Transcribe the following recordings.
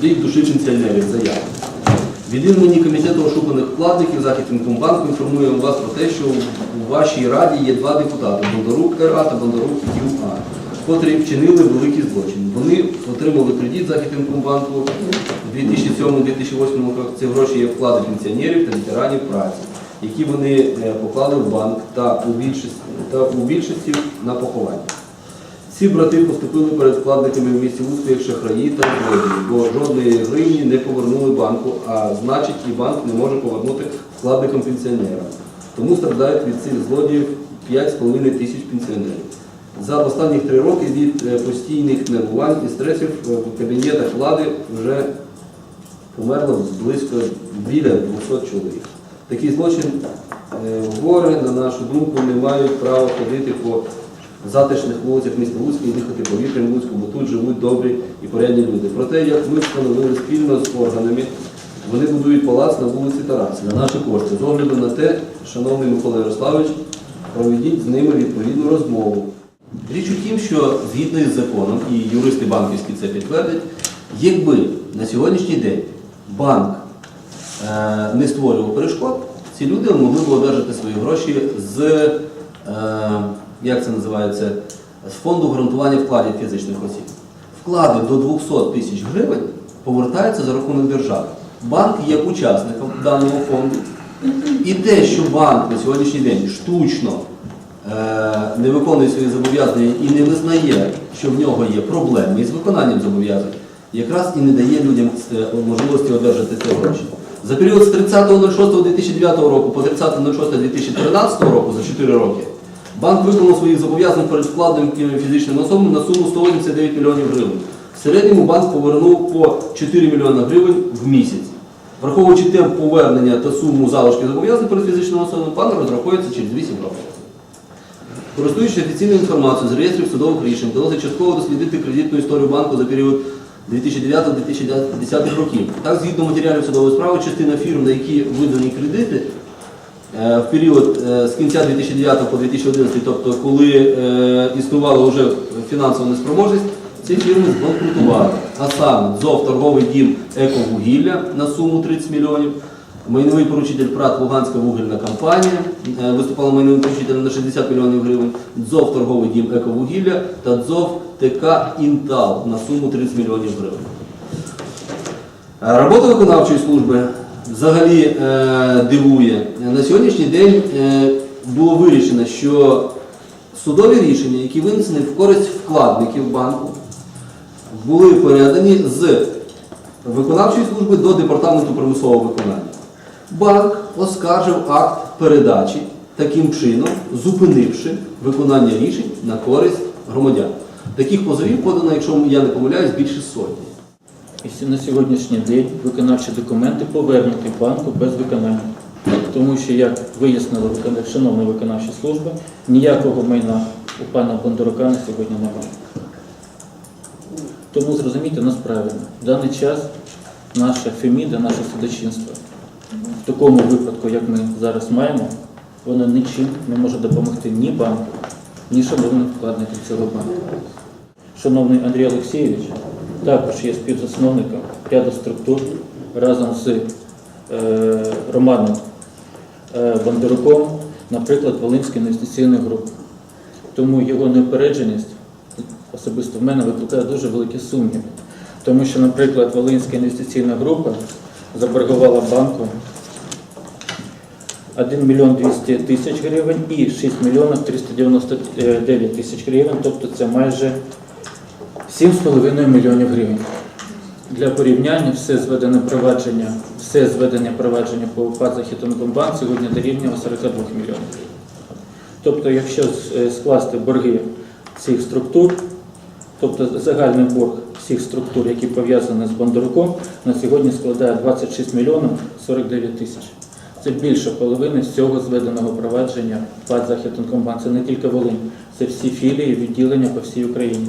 крик душі пенсіонерів заяви. Від імені комітету ошуканих вкладників Західінкомбанку інформуємо вас про те, що у вашій раді є два депутати Бондарук РА та Бондарук ЮА, котрі вчинили великий злочин. Вони отримали кредит Західінкомбанку у 2007-2008 роках. Це гроші є вклади пенсіонерів та ветеранів праці, які вони е, поклали в банк та у більшості, та у більшості на поховання. Ці брати поступили перед вкладниками в місті Луцьку як шахраї та злодії, бо жодної гривні не повернули банку, а значить і банк не може повернути вкладникам пенсіонерам. Тому страдають від цих злодіїв 5,5 тисяч пенсіонерів. За останні три роки від е, постійних нервувань і стресів е, в кабінетах влади вже померло близько біля 200 чоловік. Такий злочин е, горе, на нашу думку, не мають права ходити по затишних вулицях міста Луцька і дихати повітрям Луцьку, бо тут живуть добрі і порядні люди. Проте, як ми встановили спільно з органами, вони будують палац на вулиці Тараса на наші кошти. З огляду на те, шановний Микола Ярославович, проведіть з ними відповідну розмову. Річ у тім, що згідно із законом, і юристи банківські це підтвердять, якби на сьогоднішній день банк е, не створював перешкод, ці люди могли б одержати свої гроші з, е, як це називається, з фонду гарантування вкладів фізичних осіб. Вклади до 200 тисяч гривень повертаються за рахунок держави. Банк є учасником даного фонду. І те, що банк на сьогоднішній день штучно е, не виконує свої зобов'язання і не визнає, що в нього є проблеми із виконанням зобов'язань, якраз і не дає людям е, можливості одержати ці гроші. За період з 30.06.2009 року по 30.06.2013 року, за 4 роки, банк виконав свої зобов'язання перед вкладом фізичним особам на суму 189 мільйонів гривень. В середньому банк повернув по 4 мільйони гривень в місяць. Враховуючи темп повернення та суму залишки зобов'язань перед фізичним особам, план розраховується через 8 років. Користуючись офіційною інформацією з реєстрів судових рішень, вдалося частково дослідити кредитну історію банку за період 2009-2010 років. Так, згідно матеріалів судової справи, частина фірм, на які видані кредити, в період е, з кінця 2009 по 2011, тобто коли е, існувала вже фінансова неспроможність, ці фірми збанкрутували. А саме ЗОВ торговий дім «Ековугілля» на суму 30 мільйонів, майновий поручитель ПРАТ Луганська вугільна компанія е, виступала майновим поручителем на 60 мільйонів гривень, ДЗОВ торговий дім «Ековугілля» та ДЗОВ ТК «Інтал» на суму 30 мільйонів гривень. Е, Робота виконавчої служби взагалі е, дивує. На сьогоднішній день е, було вирішено, що судові рішення, які винесені в користь вкладників банку, були передані з виконавчої служби до департаменту примусового виконання. Банк оскаржив акт передачі таким чином, зупинивши виконання рішень на користь громадян. Таких позовів подано, якщо я не помиляюсь, більше сотні. І на сьогоднішній день виконавчі документи повернуті банку без виконання. Тому що, як вияснила шановна виконавча служба, ніякого майна у пана Бондарука на сьогодні немає. Тому зрозумійте нас правильно. В даний час наша Феміда, наше судочинство в такому випадку, як ми зараз маємо, воно нічим не може допомогти ні банку, ні шановним вкладникам цього банку. Шановний Андрій Олексійович, також є співзасновником ряду структур разом з е, Романом е, Бондаруком, наприклад, Волинської інвестиційної групи. Тому його неупередженість особисто в мене викликає дуже великі сумніви. Тому що, наприклад, Волинська інвестиційна група заборгувала банку 1 мільйон 200 тисяч гривень і 6 мільйонів 399 тисяч гривень, тобто це майже 7,5 мільйонів гривень. Для порівняння все зведене провадження, все зведення провадження по ПАД Західонкомбанк сьогодні дорівнює 42 мільйонів. Тобто, якщо е, скласти борги цих структур, тобто загальний борг всіх структур, які пов'язані з Бондаруком, на сьогодні складає 26 мільйонів 49 тисяч. Це більше половини всього зведеного провадження ПАД Західонкомбанк. Це не тільки Волинь, це всі філії, відділення по всій Україні.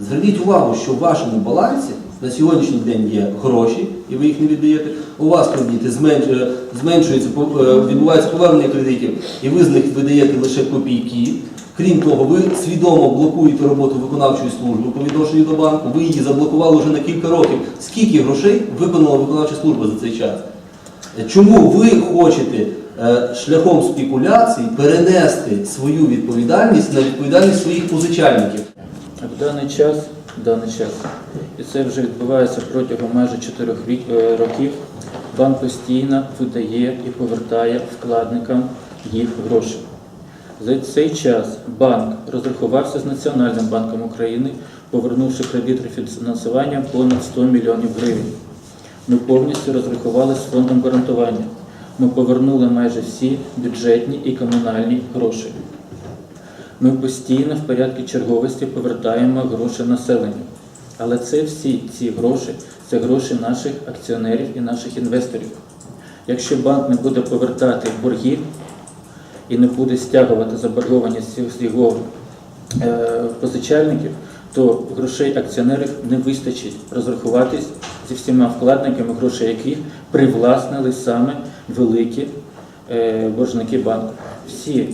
Зверніть увагу, що в вашому балансі на сьогоднішній день є гроші, і ви їх не віддаєте. У вас кредити е, зменшуються, е, відбувається повернення кредитів, і ви з них видаєте лише копійки. Крім того, ви свідомо блокуєте роботу виконавчої служби по відношенню до банку. Ви її заблокували вже на кілька років. Скільки грошей виконала виконавча служба за цей час? Чому ви хочете е, шляхом спекуляцій перенести свою відповідальність на відповідальність своїх позичальників? В даний час, в даний час, і це вже відбувається протягом майже 4 років, банк постійно видає і повертає вкладникам їх гроші. За цей час банк розрахувався з Національним банком України, повернувши кредит рефінансування понад 100 мільйонів гривень. Ми повністю розрахували з фондом гарантування. Ми повернули майже всі бюджетні і комунальні гроші. Ми постійно в порядку черговості повертаємо гроші населенню. Але це всі ці гроші це гроші наших акціонерів і наших інвесторів. Якщо банк не буде повертати боргів і не буде стягувати заборгованість його е, позичальників, то грошей акціонерів не вистачить розрахуватись зі всіма вкладниками, грошей яких привласнили саме великі е, боржники банку. Всі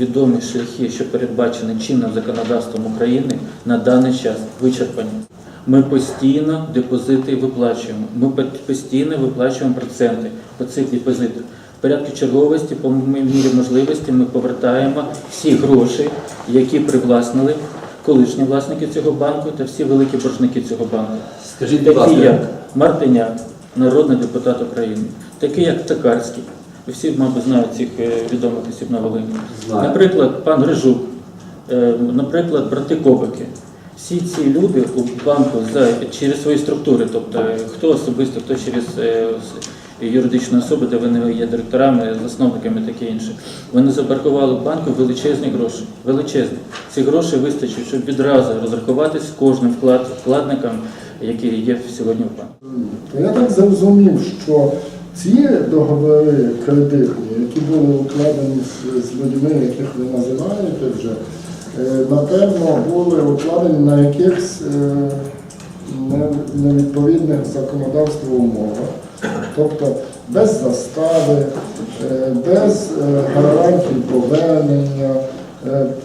відомі шляхи, що передбачені чинним законодавством України, на даний час вичерпані. Ми постійно депозити виплачуємо. Ми постійно виплачуємо проценти по цих депозитах. В порядку черговості, по мірі можливості, ми повертаємо всі гроші, які привласнили колишні власники цього банку та всі великі боржники цього банку. Скажіть, Такі як Мартиняк, народний депутат України, такі як Токарський. Ви всі, мабуть, знають цих е, відомих осіб на Волині. Наприклад, пан Рижук, е, наприклад, брати Кобики. Всі ці люди у банку за, через свої структури, тобто е, хто особисто, хто через юридичні особи, де вони є директорами, засновниками і таке інше. Вони забаркували в банку величезні гроші. Величезні. Ці гроші вистачить, щоб відразу розрахуватись з кожним вклад, вкладником, який є сьогодні в банку. Я так зрозумів, що ці договори кредитні, які були укладені з, людьми, яких ви називаєте вже, е, напевно, були укладені на якихось е, невідповідних законодавству умовах, тобто без застави, е, без гарантій повернення.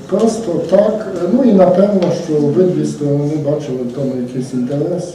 Просто так, ну і напевно, що обидві сторони бачили в тому якийсь інтерес.